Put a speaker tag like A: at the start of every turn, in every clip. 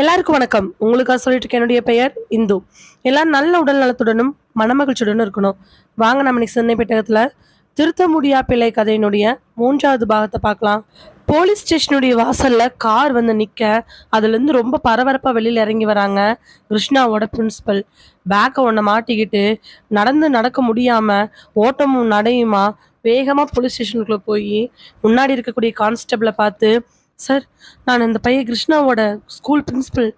A: எல்லாருக்கும் வணக்கம். உங்களுக்காக சொல்லிட்டு இருக்கேன். என்னுடைய பெயர் இந்து. எல்லாரும் நல்ல உடல் நலத்துடனும் மனமகிழ்ச்சியுடனும் இருக்கணும். வாங்க நம்ம இன்னைக்கு சென்னை பெட்டகத்தில் திருத்த முடியா பிள்ளை கதையினுடைய மூன்றாவது பாகத்தை பார்க்கலாம். போலீஸ் ஸ்டேஷனுடைய வாசல்ல கார் வந்து நிற்க அதுலேருந்து ரொம்ப பரபரப்பாக வெளியில் இறங்கி வராங்க கிருஷ்ணாவோட பிரின்சிபல். பேக்கை ஒன்றை மாட்டிக்கிட்டு நடந்து நடக்க முடியாமல் ஓட்டமும் நடையுமா வேகமாக போலீஸ் ஸ்டேஷனுக்குள்ளே போய் முன்னாடி இருக்கக்கூடிய கான்ஸ்டபிளை பார்த்து சார் நான் இந்த பையன் கிருஷ்ணாவோட ஸ்கூல் பிரின்சிபல்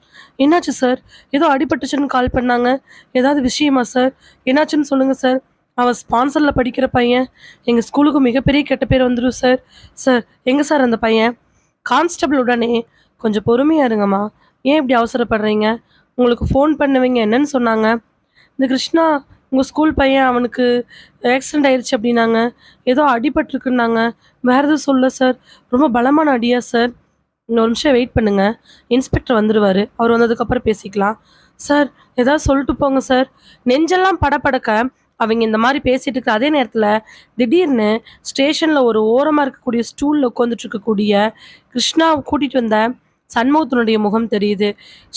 A: என்னாச்சு சார்? ஏதோ அடிபட்டுச்சுன்னு கால் பண்ணாங்க. ஏதாவது விஷயமா சார்? என்னாச்சுன்னு சொல்லுங்கள் சார். அவன் ஸ்பான்சரில் படிக்கிற பையன். எங்கள் ஸ்கூலுக்கு மிகப்பெரிய கெட்ட பேர் வந்துடும் சார். சார் எங்கே சார் அந்த பையன்? கான்ஸ்டபிள் உடனே கொஞ்சம் பொறுமையாக இருங்கம்மா. ஏன் இப்படி அவசரப்படுறீங்க? உங்களுக்கு ஃபோன் பண்ணுவீங்க என்னன்னு சொன்னாங்க. இந்த கிருஷ்ணா உங்கள் ஸ்கூல் பையன் அவனுக்கு ஆக்சிடென்ட் ஆயிடுச்சு அப்படின்னாங்க. ஏதோ அடிபட்டிருக்குன்னாங்க. வேறு எதுவும் சொல்ல சார் ரொம்ப பலமான அடியா சார் இன்னொரு நிமிஷம் வெயிட் பண்ணுங்கள் இன்ஸ்பெக்டர் வந்துடுவார் அவர் வந்ததுக்கப்புறம் பேசிக்கலாம். சார் ஏதாவது சொல்லிட்டு போங்க சார் நெஞ்செல்லாம் படபடக்க அவங்க இந்த மாதிரி பேசிட்டு இருக்க அதே நேரத்தில் திடீர்னு ஸ்டேஷனில் ஒரு ஓரமாக இருக்கக்கூடிய ஸ்டூலில் உட்காந்துட்டு இருக்கக்கூடிய கிருஷ்ணாவை கூட்டிகிட்டு வந்த சண்முகத்தினுடைய முகம் தெரியுது.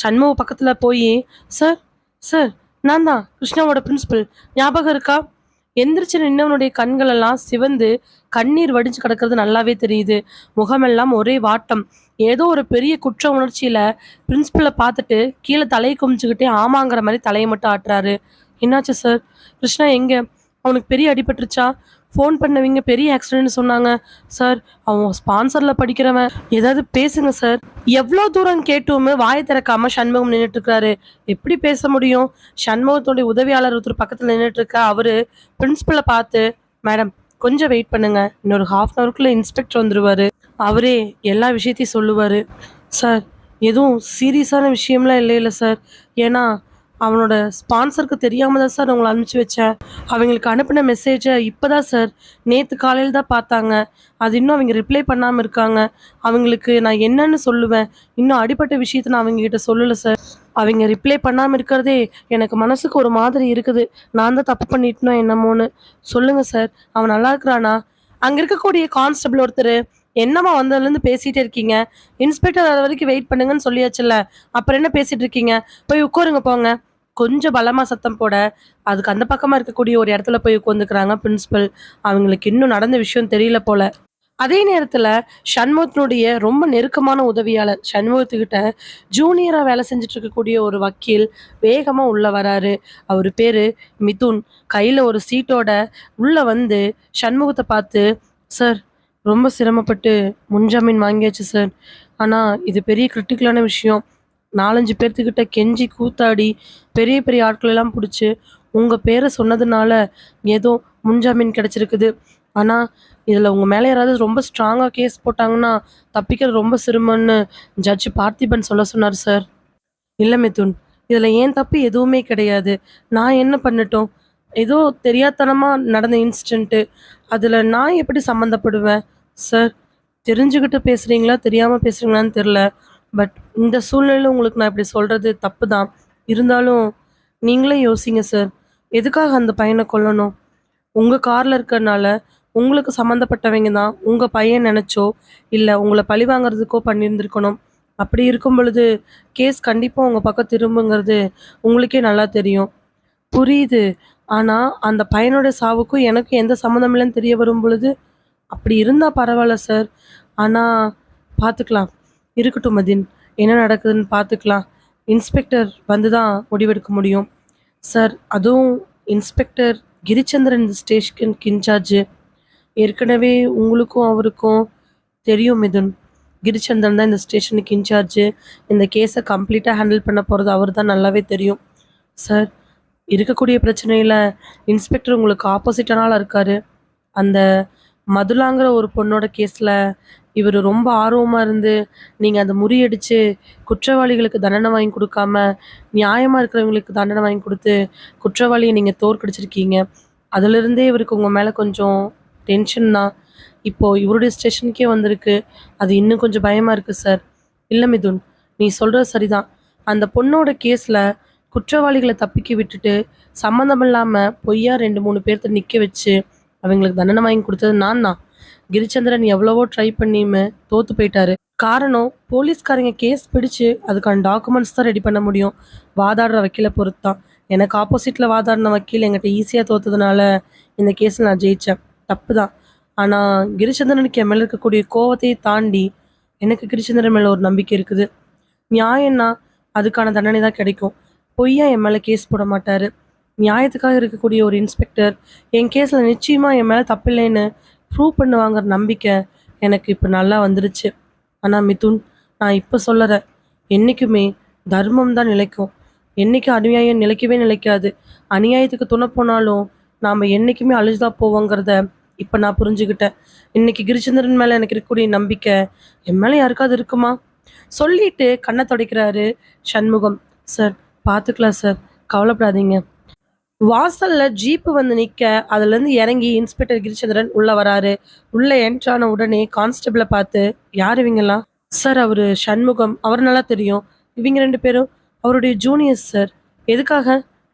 A: சண்முக பக்கத்தில் போய் சார் சார் நான் தான் கிருஷ்ணாவோட பிரின்சிபல் ஞாபகம் இருக்கா? எந்திரிச்சு நின்னவனுடைய கண்கள் எல்லாம் சிவந்து கண்ணீர் வடிஞ்சு கிடக்கிறது நல்லாவே தெரியுது. முகமெல்லாம் ஒரே வாட்டம். ஏதோ ஒரு பெரிய குற்ற உணர்ச்சியில பிரின்சிபலை பார்த்துட்டு கீழே தலையை குமிச்சுக்கிட்டே ஆமாங்கிற மாதிரி தலையை மட்டும் ஆட்டுறாரு. என்னாச்சு சார் கிருஷ்ணா எங்க? அவனுக்கு பெரிய அடிபட்டுருச்சா ஃபோன் பண்ணவங்க பெரிய ஆக்சிடென்ட் சொன்னாங்க. சார் அவன் ஸ்பான்சரில் படிக்கிறவன். ஏதாவது பேசுங்க சார் எவ்வளோ தூரம் கேட்டுமே வாயை திறக்காம சண்முகம் நின்றுட்டுருக்காரு எப்படி பேச முடியும்? சண்முகத்துடைய உதவியாளர் ஒருத்தர் பக்கத்தில் நின்றுட்டு அவர் அவரு பிரின்சிபலை பார்த்து மேடம் கொஞ்சம் வெயிட் பண்ணுங்க. இன்னொரு ஹாஃப் அன் அவருக்குள்ள இன்ஸ்பெக்டர் வந்துருவாரு. அவரே எல்லா விஷயத்தையும் சொல்லுவார். சார் எதுவும் சீரியஸான விஷயம்லாம் இல்லை இல்லை சார் ஏன்னா அவனோட ஸ்பான்சருக்கு தெரியாமல் தான் சார் உங்களை அனுப்பிச்சி வச்சேன். அவங்களுக்கு அனுப்பின மெசேஜை இப்போ தான் சார் நேற்று காலையில் தான் பார்த்தாங்க. அது இன்னும் அவங்க ரிப்ளை பண்ணாமல் இருக்காங்க. அவங்களுக்கு நான் என்னன்னு சொல்லுவேன். இன்னும் அடிப்பட்ட விஷயத்த நான் அவங்க கிட்ட சொல்லலை சார். அவங்க ரிப்ளை பண்ணாமல் இருக்கிறதே எனக்கு மனசுக்கு ஒரு மாதிரி இருக்குது. நான் தான் தப்பு பண்ணிட்டனோ என்னமோன்னு. சொல்லுங்கள் சார். அவன் நல்லா இருக்கிறானா? அங்கே இருக்கக்கூடிய கான்ஸ்டபிள் ஒருத்தர் என்னம்மா வந்ததுலேருந்து பேசிகிட்டே இருக்கீங்க? இன்ஸ்பெக்டர் அது வரைக்கும் வெயிட் பண்ணுங்கன்னு சொல்லியாச்சுல்ல. அப்புறம் என்ன பேசிகிட்டு இருக்கீங்க? போய் உட்காருங்க போங்க. கொஞ்சம் பலமாக சத்தம் போட அதுக்கு அந்த பக்கமாக இருக்கக்கூடிய ஒரு இடத்துல போய் உட்காந்துக்கிறாங்க பிரின்சிபல் அவங்களுக்கு இன்னும் நடந்த விஷயம் தெரியல போல. அதே நேரத்தில் சண்முகத்தினுடைய ரொம்ப நெருக்கமான உதவியாளர் சண்முகத்துக்கிட்ட ஜூனியராக வேலை செஞ்சுட்டு இருக்கக்கூடிய ஒரு வக்கீல் வேகமாக உள்ளே வராரு. அவர் பேர் மிதுன். கையில் ஒரு சீட்டோட உள்ளே வந்து சண்முகத்தை பார்த்து சார் ரொம்ப சிரமப்பட்டு முன்ஜாமீன் வாங்கியாச்சு சார். ஆனால் இது பெரிய கிரிட்டிக்கலான விஷயம். நாலஞ்சு பேர்த்துக்கிட்ட கெஞ்சி கூத்தாடி பெரிய பெரிய ஆட்கள் எல்லாம் பிடிச்சி உங்கள் பேரை சொன்னதுனால ஏதோ முன்ஜாமீன் கிடச்சிருக்குது. ஆனால் இதில் உங்கள் மேலே யாராவது ரொம்ப ஸ்ட்ராங்காக கேஸ் போட்டாங்கன்னா தப்பிக்கிறது ரொம்ப சிரமம்னு ஜட்ஜ் பார்த்திபன் சொல்ல சொன்னார் சார் இல்லை மிதுன். இதில் ஏன் தப்பு எதுவுமே கிடையாது. நான் என்ன பண்ணட்டும்? ஏதோ தெரியாத்தனமாக நடந்த இன்சிடெண்ட்டு அதில் நான் எப்படி சம்மந்தப்படுவேன்? சார் தெரிஞ்சுக்கிட்டு பேசுகிறீங்களா தெரியாமல் பேசுகிறீங்களான்னு தெரில பட் இந்த சூழ்நிலையில் உங்களுக்கு நான் இப்படி சொல்கிறது தப்பு தான் இருந்தாலும் நீங்களே யோசிங்க சார் எதுக்காக அந்த பையனை கொல்லணும்? உங்கள் காரில் இருக்கறனால உங்களுக்கு சம்மந்தப்பட்டவங்க தான் உங்கள் பையன் நினச்சோ இல்லை உங்களை பழி வாங்குறதுக்கோ பண்ணியிருந்திருக்கணும். அப்படி இருக்கும் பொழுது கேஸ் கண்டிப்பாக உங்கள் பக்கம் திரும்புங்கிறது உங்களுக்கே நல்லா தெரியும். புரியுது. ஆனால் அந்த பையனோட சாவுக்கும் எனக்கும் எந்த சம்மந்தம் இல்லைன்னு தெரிய வரும் பொழுது அப்படி இருந்தால் பரவாயில்ல சார் ஆனால் பார்த்துக்கலாம். இருக்கட்டும் மதின். என்ன நடக்குதுன்னு பார்த்துக்கலாம். இன்ஸ்பெக்டர் வந்து தான் முடிவெடுக்க முடியும். சார் அதுவும் இன்ஸ்பெக்டர் கிரிச்சந்திரன் இந்த ஸ்டேஷனுக்கு இன்சார்ஜு. ஏற்கனவே உங்களுக்கும் அவருக்கும் தெரியும் மிதுன். கிரிச்சந்திரன் தான் இந்த ஸ்டேஷனுக்கு இன்சார்ஜு. இந்த கேஸை கம்ப்ளீட்டாக ஹேண்டில் பண்ண போகிறது அவர் தான் நல்லாவே தெரியும். சார் இருக்கக்கூடிய பிரச்சனையில் இன்ஸ்பெக்டர் உங்களுக்கு ஆப்போசிட்டான இருக்கார். அந்த மதுலாங்கிற ஒரு பொண்ணோட கேஸில் இவர் ரொம்ப ஆர்வமாக இருந்து நீங்கள் அதை முறியடித்து குற்றவாளிகளுக்கு தண்டனை வாங்கி கொடுக்காம நியாயமாக இருக்கிறவங்களுக்கு தண்டனை வாங்கி கொடுத்து குற்றவாளியை நீங்கள் தோற்கடிச்சிருக்கீங்க. அதிலிருந்தே இவருக்கு உங்கள் மேலே கொஞ்சம் டென்ஷன் தான். இப்போது இவருடைய ஸ்டேஷனுக்கே வந்திருக்கு. அது இன்னும் கொஞ்சம் பயமாக இருக்குது சார் இல்லை மிதுன் நீ சொல்கிறது சரிதான். அந்த பொண்ணோட கேஸில் குற்றவாளிகளை தப்பிக்க விட்டுட்டு சம்மந்தம் இல்லாமல் பொய்யா ரெண்டு மூணு பேர்த்த நிற்க வச்சு அவங்களுக்கு தண்டனை வாங்கி கொடுத்தது நான் தான் கிரிச்சந்திரன் எவ்வளவோ ட்ரை பண்ணியுமே தோத்து போயிட்டாரு. காரணம் போலீஸ்காரங்க கேஸ் பிடிச்சு அதுக்கான டாக்குமெண்ட்ஸ் தான் ரெடி பண்ண முடியும். வாதாடுற வக்கீலை பொறுத்து தான் எனக்கு ஆப்போசிட்டில் வாதாடின வக்கீல் என்கிட்ட ஈஸியாக தோத்ததுனால இந்த கேஸில் நான் ஜெயித்தேன் தப்பு தான் ஆனால் கிரிச்சந்திரனுக்கு என் மேலே இருக்கக்கூடிய கோவத்தையே தாண்டி எனக்கு கிரிச்சந்திரன் மேலே ஒரு நம்பிக்கை இருக்குது. நியாயம்னா அதுக்கான தண்டனை தான் கிடைக்கும். பொய்யா என் மேலே கேஸ் போட மாட்டார். நியாயத்துக்காக இருக்கக்கூடிய ஒரு இன்ஸ்பெக்டர் என் கேஸில் நிச்சயமாக என் மேலே தப்பில்லைன்னு ப்ரூவ் பண்ணுவாங்கிற நம்பிக்கை எனக்கு இப்போ நல்லா வந்துருச்சு. ஆனால் மிதுன் நான் இப்போ சொல்லறேன் என்றைக்குமே தர்மம் தான் நிலைக்கும். என்றைக்கு அநியாயம் நிலைக்கவே நிலைக்காது. அநியாயத்துக்கு துணை போனாலும் நாம் என்றைக்குமே அழிஞ்சுதான் போவோங்கிறத இப்போ நான் புரிஞ்சுக்கிட்டேன் இன்னைக்கு கிரிச்சந்திரன் மேலே எனக்கு இருக்கக்கூடிய நம்பிக்கை என் மேலே யாருக்காவது இருக்குமா? சொல்லிட்டு கண்ணை துடைக்கிறாரு சண்முகம். சார் பார்த்துக்கலாம் சார். கவலைப்படாதீங்க. வாசல்ல ஜீப்பு வந்து நிற்க அதுல இருந்து இறங்கி இன்ஸ்பெக்டர் கிரிச்சந்திரன் உள்ள வராரு. உள்ள என்ட்ரான உடனே கான்ஸ்டபிளை பார்த்து யார் இவங்கெல்லாம் சார் அவரு சண்முகம். அவர் நல்லா தெரியும். இவங்க ரெண்டு பேரும் அவருடைய ஜூனியர்ஸ் சார் எதுக்காக?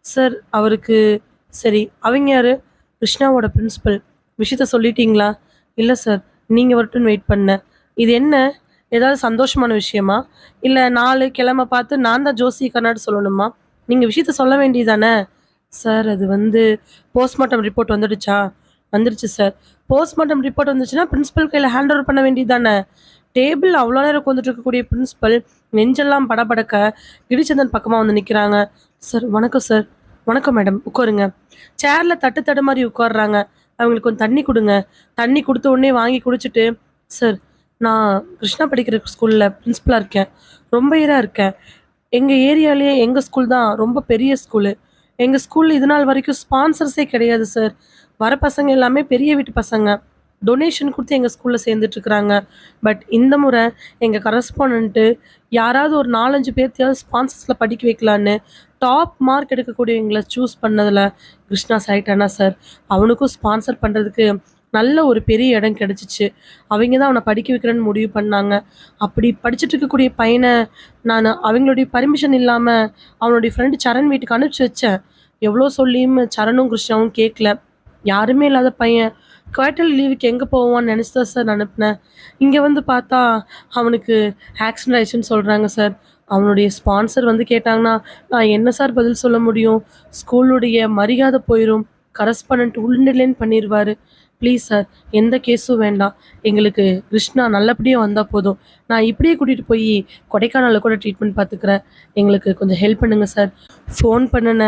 A: சார் அவருக்கு சரி அவங்க யாரு? கிருஷ்ணாவோட பிரின்ஸிபல் விஷயத்த சொல்லிட்டீங்களா? இல்லை சார் நீங்கள் வரட்டும்னு வெயிட் பண்ணேன் இது என்ன? ஏதாவது சந்தோஷமான விஷயமா? இல்லை நாலு கிழமை பார்த்து நான் தான் ஜோசி கண்ணாடு சொல்லணுமா? நீங்கள் விஷயத்த சொல்ல வேண்டியதானே சார் அது வந்து போஸ்ட்மார்ட்டம் ரிப்போர்ட் வந்துடுச்சா? வந்துடுச்சு சார் போஸ்ட்மார்ட்டம் ரிப்போர்ட் வந்துச்சுன்னா பிரின்ஸ்பல் கையில் ஹேண்ட் ஓவர் பண்ண வேண்டியது தானே டேபிள் அவ்வளோ நேரம் உட்காந்துட்டு இருக்கக்கூடிய பிரின்ஸிபல் நெஞ்செல்லாம் படபடக்க கிரிச்சந்தன் பக்கமாக வந்து நிற்கிறாங்க சார் வணக்கம் சார் வணக்கம் மேடம் உட்காருங்க. சேரில் தட்டு தடு மாதிரி உட்காடுறாங்க அவங்களுக்கு கொஞ்சம் தண்ணி கொடுங்க. தண்ணி கொடுத்த உடனே வாங்கி குடிச்சிட்டு சார் நான் கிருஷ்ணா படிக்கிற ஸ்கூலில் பிரின்ஸிபலாக இருக்கேன். ரொம்ப இயராக இருக்கேன். எங்கள் ஏரியாலேயே எங்கள் ஸ்கூல் தான் ரொம்ப பெரிய ஸ்கூலு எங்கள் ஸ்கூலில் இது நாள் வரைக்கும் ஸ்பான்சர்ஸே கிடையாது சார். வர பசங்க எல்லாமே பெரிய வீட்டு பசங்க. டொனேஷன் கொடுத்து எங்கள் ஸ்கூலில் சேர்ந்துட்டுருக்குறாங்க பட் இந்த முறை எங்கள் கரஸ்பாண்ட்டு யாராவது ஒரு நாலஞ்சு பேர்த்தையாவது ஸ்பான்சர்ஸில் படிக்க வைக்கலான்னு டாப் மார்க் எடுக்கக்கூடியவங்களை சூஸ் பண்ணதில் கிருஷ்ணா சாயிட்டானா சார். அவனுக்கும் ஸ்பான்சர் பண்ணுறதுக்கு நல்ல ஒரு பெரிய இடம் கிடச்சிச்சு. அவங்க தான் அவனை படிக்க வைக்கிறேன்னு முடிவு பண்ணாங்க. அப்படி படிச்சுட்டு இருக்கக்கூடிய பையனை நான் அவங்களுடைய பர்மிஷன் இல்லாமல் அவனுடைய ஃப்ரெண்டு சரண் வீட்டுக்கு அனுப்பிச்சி வச்சேன். எவ்வளோ சொல்லியும் சரணும் கிருஷ்ணாவும் கேட்கல யாருமே இல்லாத பையன். குவார்டர் லீவுக்கு எங்கே போவான்னு நினச்சி தான் சார் அனுப்பினேன். இங்கே வந்து பார்த்தா அவனுக்கு ஆக்சிடென்ட் ஆயிடுச்சுன்னு சொல்கிறாங்க சார் அவனுடைய ஸ்பான்சர் வந்து கேட்டாங்கன்னா நான் என்ன சார் பதில் சொல்ல முடியும்? ஸ்கூலுடைய மரியாதை போயிடும் கரஸ்பாண்ட் உள்நிலைன்னு பண்ணிடுவார் ப்ளீஸ் சார் எந்த கேஸும் வேண்டாம். எங்களுக்கு கிருஷ்ணா நல்லபடியாக வந்தால் போதும். நான் இப்படியே கூட்டிகிட்டு போய் கொடைக்கானலில் கூட ட்ரீட்மெண்ட் பார்த்துக்கிறேன் எங்களுக்கு கொஞ்சம் ஹெல்ப் பண்ணுங்கள் சார் ஃபோன் பண்ணின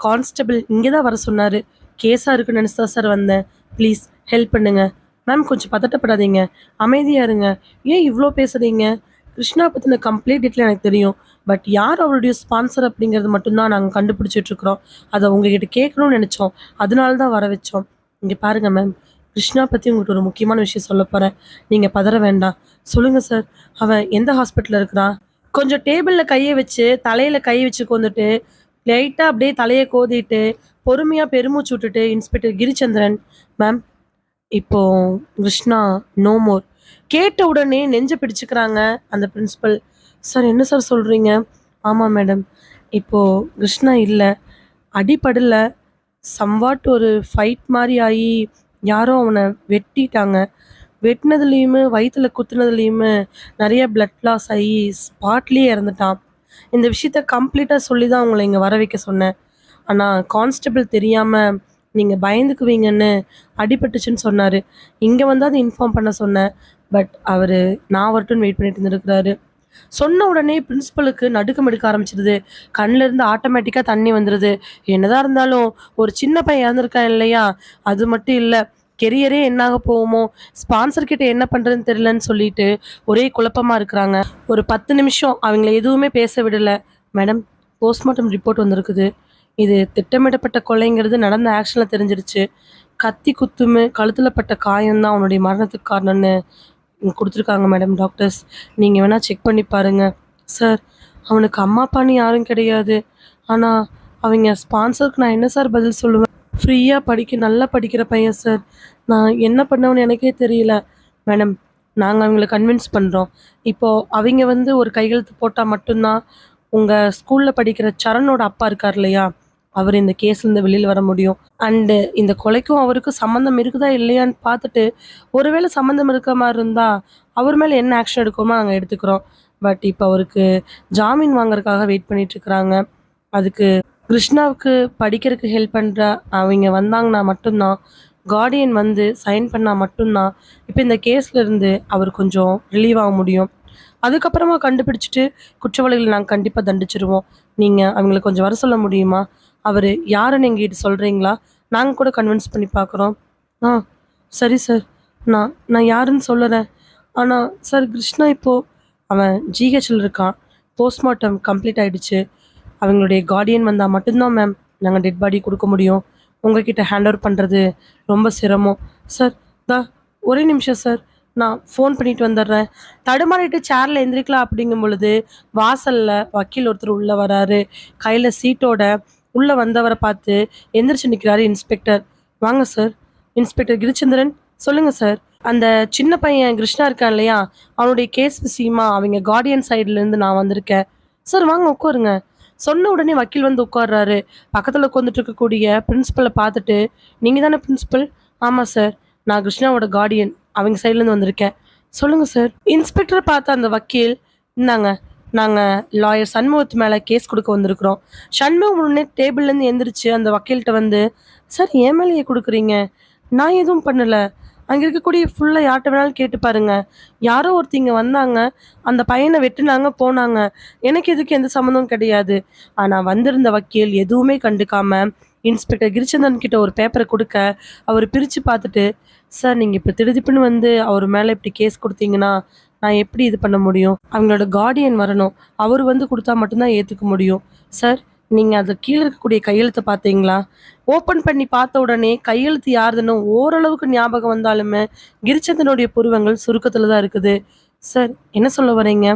A: கான்ஸ்டபிள் இங்கே தான் வர சொன்னார். கேஸாக இருக்குன்னு நினச்சி தான் சார் வந்தேன். ப்ளீஸ் ஹெல்ப் பண்ணுங்கள் மேம் கொஞ்சம் பதட்டப்படாதீங்க. அமைதியாக இருங்க. ஏன் இவ்வளோ பேசுகிறீங்க கிருஷ்ணா பற்றின கம்ப்ளீட் டீட்டெயில் எனக்கு தெரியும். பட் யார் அவருடைய ஸ்பான்சர் அப்படிங்கிறது மட்டும்தான் நாங்கள் கண்டுபிடிச்சிட்ருக்குறோம் அதை உங்ககிட்ட கேட்கணும்னு நினச்சோம். அதனால தான் வர வச்சோம். இங்கே பாருங்கள் மேம் கிருஷ்ணா பற்றி உங்களுக்கு ஒரு முக்கியமான விஷயம் சொல்ல போகிறேன் நீங்கள் பதற வேண்டாம். சொல்லுங்கள் சார் அவன் எந்த ஹாஸ்பிட்டலில் இருக்கிறான்? கொஞ்சம் டேபிளில் கையை வச்சு தலையில் கை வச்சு கொண்டுட்டு லைட்டாக அப்படியே தலையை கோதிட்டு பொறுமையாக பெருமூச்சு விட்டுட்டு இன்ஸ்பெக்டர் கிரிச்சந்திரன் மேம் இப்போ கிருஷ்ணா நோ மோர் கேட்ட உடனே நெஞ்ச பிடிச்சுக்கிறாங்க அந்த பிரின்ஸிபல் சார் என்ன சார் சொல்கிறீங்க ஆமாம் மேடம் இப்போது கிருஷ்ணா இல்லை அடிபடல. சம்வாட் ஒரு ஃபைட் மாதிரி ஆகி யாரோ அவனை வெட்டிட்டாங்க. வெட்டினதுலேயுமே வயிற்றுல குத்துனதுலேயுமே நிறைய பிளட் லாஸ் ஆகி ஸ்பாட்லேயே இறந்துட்டான். இந்த விஷயத்த கம்ப்ளீட்டாக சொல்லி தான் அவங்களை இங்கே வர வைக்க சொன்னேன். ஆனால் கான்ஸ்டபிள் தெரியாமல் நீங்கள் பயந்துக்குவீங்கன்னு அடிபட்டுச்சுன்னு சொன்னார். இங்கே வந்து அதை இன்ஃபார்ம் பண்ண சொன்னேன். பட் அவர் நான் வரட்டும்னு வெயிட் பண்ணிட்டு இருந்திருக்கிறாரு. சொன்ன உடனே பிரின்சிபலுக்கு நடுக்கம் எடுக்க ஆரம்பிச்சிடுது கண்ணில் இருந்து ஆட்டோமேட்டிக்காக தண்ணி வந்துடுது என்னதான் இருந்தாலும் ஒரு சின்ன பையன் இறந்துருக்கான் இல்லையா? அது மட்டும் இல்லை கெரியரே என்னாக போகுமோ? ஸ்பான்சர் கிட்ட என்ன பண்ணுறதுன்னு தெரியலன்னு சொல்லிட்டு ஒரே குழப்பமாக இருக்கிறாங்க. ஒரு பத்து நிமிஷம் அவங்கள எதுவுமே பேச விடலை. மேடம் போஸ்ட்மார்ட்டம் ரிப்போர்ட் வந்திருக்குது. இது திட்டமிடப்பட்ட கொலைங்கிறது நடந்த ஆக்ஷனில் தெரிஞ்சிருச்சு. கத்தி குத்துமே கழுத்தில் பட்ட காயம்தான் அவனுடைய மரணத்துக்கு காரணம்னு. கொடுத்துருக்காங்க மேடம் டாக்டர்ஸ் நீங்கள் வேணால் செக் பண்ணி பாருங்கள் சார் அவனுக்கு அம்மா அப்பான்னு யாரும் கிடையாது. ஆனால் அவங்க ஸ்பான்சருக்கு நான் என்ன சார் பதில் சொல்லுவேன்? ஃப்ரீயாக படிக்க நல்லா படிக்கிற பையன் சார் நான் என்ன பண்ணவனு எனக்கே தெரியல. மேடம் நாங்கள் அவங்கள கன்வின்ஸ் பண்ணுறோம் இப்போது அவங்க வந்து ஒரு கையெழுத்து போட்டால் மட்டும்தான் உங்கள் ஸ்கூலில் படிக்கிற சரணோட அப்பா இருக்கார் இல்லையா? அவர் இந்த கேஸ்லேருந்து வெளியில் வர முடியும். அண்டு இந்த கொலைக்கும் அவருக்கும் சம்மந்தம் இருக்குதா இல்லையான்னு பார்த்துட்டு ஒருவேளை சம்மந்தம் இருக்க மாதிரி இருந்தால் அவர் மேலே என்ன ஆக்ஷன் எடுக்கணுமோ நாங்கள் எடுத்துக்கிறோம். பட் இப்போ அவருக்கு ஜாமீன் வாங்குறதுக்காக வெயிட் பண்ணிகிட்ருக்குறாங்க அதுக்கு கிருஷ்ணாவுக்கு படிக்கிறதுக்கு ஹெல்ப் பண்ணுற அவங்க வந்தாங்கன்னா மட்டும்தான் கார்டியன் வந்து சைன் பண்ணால் மட்டும்தான் இப்போ இந்த கேஸ்ல இருந்து அவர் கொஞ்சம் ரிலீவ் ஆக முடியும். அதுக்கப்புறமா கண்டுபிடிச்சிட்டு குற்றவாளிகளை நாங்கள் கண்டிப்பாக தண்டிச்சிருவோம். நீங்கள் அவங்களை கொஞ்சம் வர சொல்ல முடியுமா? அவர் யாருன்னு எங்ககிட்ட சொல்கிறீங்களா நாங்கள் கூட கன்வின்ஸ் பண்ணி பார்க்குறோம் ஆ சரி சார் நான் நான் யாருன்னு சொல்லுறேன் ஆனால் சார் கிருஷ்ணா இப்போது அவன் ஜிஹெச்சில் இருக்கான். போஸ்ட்மார்ட்டம் கம்ப்ளீட் ஆகிடுச்சு அவங்களுடைய கார்டியன் வந்தால் மட்டும்தான் மேம் நாங்கள் டெட் பாடி கொடுக்க முடியும். உங்ககிட்ட ஹேண்ட் ஓவர் பண்ணுறது ரொம்ப சிரமம். சார் தா ஒரே நிமிஷம் சார் நான் ஃபோன் பண்ணிட்டு வந்துடுறேன். தடுமாறிட்டு சேரில் எந்திரிக்கலாம் அப்படிங்கும் பொழுது வாசலில் வக்கீல் ஒருத்தர் உள்ளே வராரு. கையில் சீட்டோட உள்ளே வந்தவரை பார்த்து எந்திரிச்சு நிற்கிறாரு இன்ஸ்பெக்டர் வாங்க சார் இன்ஸ்பெக்டர் கிரிச்சந்திரன் சொல்லுங்கள் சார் அந்த சின்ன பையன் கிருஷ்ணா இருக்கான் இல்லையா? அவனுடைய கேஸ் விஷயமா அவங்க கார்டியன் சைட்லேருந்து நான் வந்திருக்கேன். சார் வாங்க உட்காருங்க. சொன்ன உடனே வக்கீல் வந்து உட்காடுறாரு பக்கத்தில் உட்காந்துட்டு இருக்கக்கூடிய பிரின்சிபலை பார்த்துட்டு நீங்கள் தானே பிரின்சிபல் ஆமாம் சார் நான் கிருஷ்ணாவோட கார்டியன் அவங்க சைட்லேருந்து வந்திருக்கேன். சொல்லுங்கள் சார் இன்ஸ்பெக்டரை பார்த்த அந்த வக்கீல் இந்தாங்க. நாங்கள் லாயர் சண்முகத்து மேலே கேஸ் கொடுக்க வந்திருக்கிறோம். சண்முகம் உடனே டேபிள்லேருந்து எந்திரிச்சு அந்த வக்கீல்கிட்ட வந்து சார் ஏன் மேலேயே கொடுக்குறீங்க. நான் எதுவும் பண்ணலை. அங்கே இருக்கக்கூடிய ஃபுல்லாக யார்கிட்ட வேணாலும் கேட்டு பாருங்க. யாரோ ஒருத்தங்க வந்தாங்க. அந்த பையனை வெட்டுனாங்க போனாங்க. எனக்கு எதுக்கு எந்த சம்மந்தமும் கிடையாது. ஆனால் வந்திருந்த வக்கீல் எதுவுமே கண்டுக்காமல் இன்ஸ்பெக்டர் கிரிச்சந்திரன் கிட்ட ஒரு பேப்பரை கொடுக்க அவர் பிரித்து பார்த்துட்டு சார் நீங்கள் இப்போ திடுதிப்புன்னு வந்து அவர் மேலே இப்படி கேஸ் கொடுத்தீங்கன்னா நான் எப்படி இது பண்ண முடியும்? அவங்களோட கார்டியன் வரணும். அவர் வந்து கொடுத்தா மட்டும்தான் ஏற்றுக்க முடியும். சார் நீங்கள் அதை கீழே இருக்கக்கூடிய கையெழுத்தை பார்த்தீங்களா? ஓப்பன் பண்ணி பார்த்த உடனே கையெழுத்து யாருதுன்னு ஓரளவுக்கு ஞாபகம் வந்தாலுமே கிரிச்சந்திரனுடைய புருவங்கள் சுருக்கத்தில் தான் இருக்குது. சார் என்ன சொல்ல வரீங்க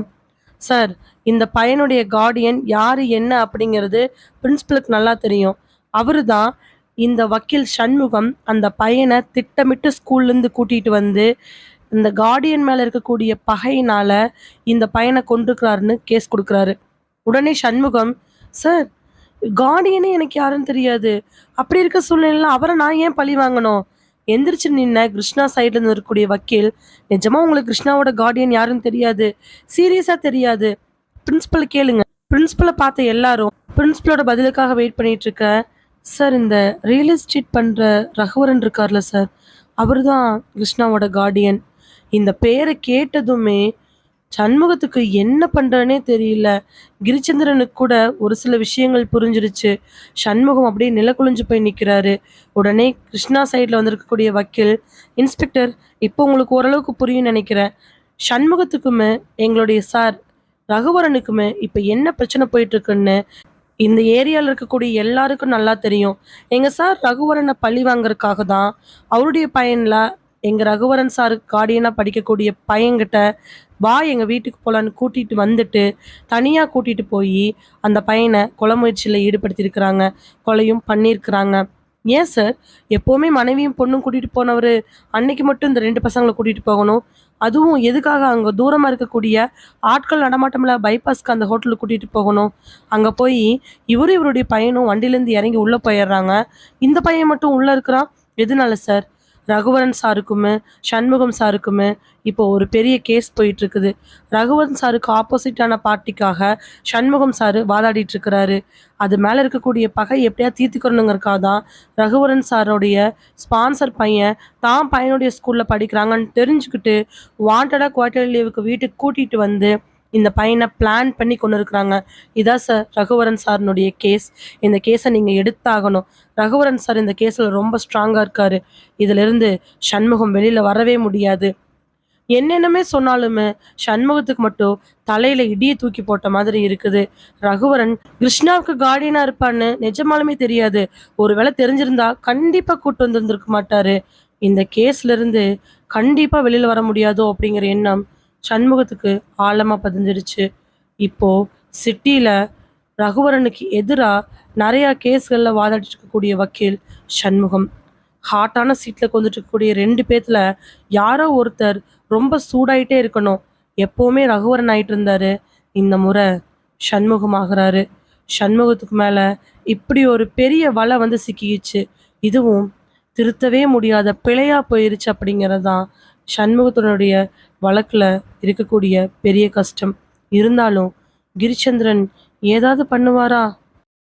A: சார் இந்த பையனுடைய கார்டியன் யார் என்ன அப்படிங்கிறது பிரின்ஸிபலுக்கு நல்லா தெரியும். அவரு தான் இந்த வக்கீல் சண்முகம் அந்த பையனை திட்டமிட்டு ஸ்கூல்லேருந்து கூட்டிகிட்டு வந்து இந்த கார்டியன் மேலே இருக்கக்கூடிய பகையினால் இந்த பையனை கொண்டிருக்கிறாருன்னு கேஸ் கொடுக்குறாரு. உடனே சண்முகம் சார் கார்டியனே எனக்கு யாருன்னு தெரியாது. அப்படி இருக்க சூழ்நிலையில் அவரை நான் ஏன் பழி வாங்கணும்? எந்திரிச்சு நின்ன கிருஷ்ணா சைடில் இருந்து இருக்கக்கூடிய வக்கீல் நிஜமா உங்களுக்கு கிருஷ்ணாவோட கார்டியன் யாருன்னு தெரியாது. சீரியஸாக தெரியாது. பிரின்ஸிபலை கேளுங்க. பிரின்ஸிபலை பார்த்த எல்லாரும் பிரின்சிபலோட பதிலுக்காக வெயிட் பண்ணிட்டு இருக்க சார் இந்த ரியல் எஸ்டேட் பண்ணுற ரகுவரன் இருக்கார்ல சார் அவர் தான் கிருஷ்ணாவோட கார்டியன் இந்த பேரை கேட்டதுமே சண்முகத்துக்கு என்ன பண்றனே தெரியல. கிரிச்சந்திரனுக்கு கூட ஒரு சில விஷயங்கள் புரிஞ்சிருச்சு. சண்முகம் அப்படியே நிலக்குழிஞ்சு போய் நிற்கிறாரு உடனே கிருஷ்ணா சைடில் வந்திருக்கக்கூடிய வக்கீல் இன்ஸ்பெக்டர் இப்போ உங்களுக்கு ஓரளவுக்கு புரியும் நினைக்கிறேன். சண்முகத்துக்குமே எங்களுடைய சார் ரகுவரனுக்குமே இப்போ என்ன பிரச்சனை போயிட்டு இருக்குன்னு இந்த ஏரியாவில் இருக்கக்கூடிய எல்லாருக்கும் நல்லா தெரியும். எங்கள் சார் ரகுவரனை பழி வாங்குறதுக்காக தான் அவருடைய பையனில் எங்கள் ரகுவரன் சார் கார்டியனாக படிக்கக்கூடிய பையன்கிட்ட வா எங்கள் வீட்டுக்கு போகலான்னு கூட்டிகிட்டு வந்துட்டு தனியாக கூட்டிகிட்டு போய் அந்த பையனை கொலை முயற்சியில் ஈடுபடுத்தியிருக்கிறாங்க. கொலையும் பண்ணியிருக்கிறாங்க. ஏன் சார் எப்போவுமே மனைவியும் பொண்ணும் கூட்டிகிட்டு போனவர் அன்னைக்கு மட்டும் இந்த ரெண்டு பசங்களை கூட்டிகிட்டு போகணும். அதுவும் எதுக்காக அங்கே தூரமாக இருக்கக்கூடிய ஆட்கள் நடமாட்டமில்ல பைபாஸ்க்கு அந்த ஹோட்டலுக்கு கூட்டிகிட்டு போகணும். அங்கே போய் இவரும் இவருடைய பையனும் வண்டியிலேருந்து இறங்கி உள்ளே போயிடுறாங்க. இந்த பையன் மட்டும் உள்ளே இருக்கிறான். எதனால சார் ரகுவரன் சாருக்குமே சண்முகம் சாருக்குமே இப்போ ஒரு பெரிய கேஸ் போயிட்டு இருக்குது ரகுவரன் சாருக்கு ஆப்போசிட்டான பார்ட்டிக்காக சண்முகம் சாரு வாதாடிட்டு இருக்கிறாரு அது மேலே இருக்கக்கூடிய பகை எப்படியா தீர்த்துக்கணுங்கிறக்காக தான் ரகுவரன் சாரோடைய ஸ்பான்சர் பையன் தான் பையனுடைய ஸ்கூலில் படிக்கிறாங்கன்னு தெரிஞ்சுக்கிட்டு வாண்டடாக குவார்டர் லீவுக்கு வீட்டுக்கு கூட்டிகிட்டு வந்து இந்த பையனை பிளான் பண்ணி கொண்டு இருக்கிறாங்க இதான் சார் ரகுவரன் சாரினுடைய கேஸ் இந்த கேஸை நீங்கள் எடுத்தாகணும். ரகுவரன் சார் இந்த கேஸில் ரொம்ப ஸ்ட்ராங்காக இருக்கார். இதிலிருந்து சண்முகம் வெளியில் வரவே முடியாது. என்னென்னமே சொன்னாலுமே சண்முகத்துக்கு மட்டும் தலையில இடியை தூக்கி போட்ட மாதிரி இருக்குது. ரகுவரன் கிருஷ்ணாவுக்கு கார்டியனா இருப்பான்னு நிஜமாலுமே தெரியாது. ஒருவேளை தெரிஞ்சிருந்தா கண்டிப்பா கூட்டு வந்திருந்திருக்க மாட்டாரு. இந்த கேஸ்ல இருந்து கண்டிப்பா வெளியில வர முடியாதோ அப்படிங்கிற எண்ணம் சண்முகத்துக்கு ஆழமா பதிஞ்சிருச்சு. இப்போ சிட்டியில ரகுவரனுக்கு எதிராக நிறையா கேஸ்களில் வாதாடிட்டு இருக்கக்கூடிய வக்கீல் சண்முகம். ஹாட்டான சீட்டில் கொண்டுட்டு இருக்கக்கூடிய ரெண்டு பேத்துல யாரோ ஒருத்தர் ரொம்ப சூடாயிட்டே இருக்கணும். எப்போவுமே ரகுவரன் ஆயிட்டு இருந்தாரு இந்த முறை சண்முகம் ஆகுறாரு. சண்முகத்துக்கு மேலே இப்படி ஒரு பெரிய வலை வந்து சிக்கிக்கிச்சு. இதுவும் திருத்தவே முடியாத பிழையா போயிருச்சு அப்படிங்கிறது தான் சண்முகத்தினுடைய வழக்கில் இருக்கக்கூடிய பெரிய கஷ்டம். இருந்தாலும் கிரிச்சந்திரன் ஏதாவது பண்ணுவாரா?